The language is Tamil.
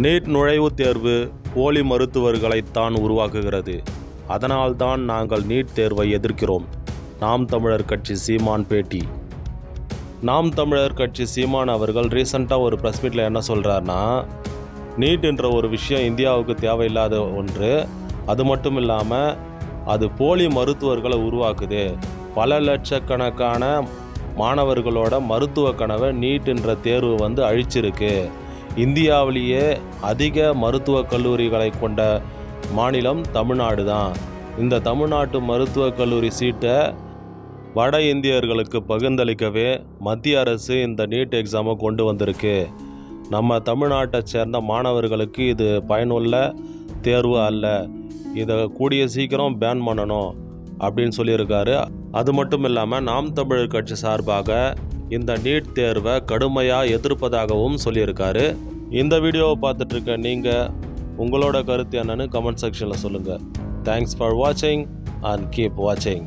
நீட் நுழைவுத் தேர்வு போலி மருத்துவர்களைத்தான் உருவாக்குகிறது. அதனால்தான் நாங்கள் நீட் தேர்வை எதிர்க்கிறோம். நாம் தமிழர் கட்சி சீமான் பேட்டி. நாம் தமிழர் கட்சி சீமான் அவர்கள் ரீசண்டாக ஒரு ப்ரெஸ் மீட்டில் என்ன சொல்கிறாருன்னா நீட் என்ற ஒரு விஷயம் இந்தியாவுக்கு தேவையில்லாத ஒன்று. அது மட்டும் இல்லாமல் அது போலி மருத்துவர்களை உருவாக்குது. பல லட்சக்கணக்கான மாணவர்களோட மருத்துவ கனவை நீட் என்ற தேர்வு வந்து அழிச்சிருக்கு. இந்தியாவிலேயே அதிக மருத்துவக் கல்லூரிகளை கொண்ட மாநிலம் தமிழ்நாடு தான் இந்த தமிழ்நாட்டு மருத்துவக் கல்லூரி சீட்டை வட இந்தியர்களுக்கு பகிர்ந்தளிக்கவே மத்திய அரசு இந்த நீட் எக்ஸாமை கொண்டு வந்திருக்கு. நம்ம தமிழ்நாட்டை சேர்ந்த மாணவர்களுக்கு இது பயனுள்ள தேர்வு அல்ல. இதை கூடிய சீக்கிரம் பேன் பண்ணணும் அப்படின்னு சொல்லியிருக்காரு. அது மட்டும் இல்லாமல் நாம் தமிழர் கட்சி சார்பாக இந்த நீட் தேர்வை கடுமையாக எதிர்ப்பதாகவும் சொல்லியிருக்காரு. இந்த வீடியோவை பார்த்துட்ருக்க நீங்கள் உங்களோட கருத்து என்னன்னு கமெண்ட் செக்ஷனில் சொல்லுங்கள் தேங்க்ஸ் ஃபார் வாட்சிங் அண்ட் கீப் வாட்சிங்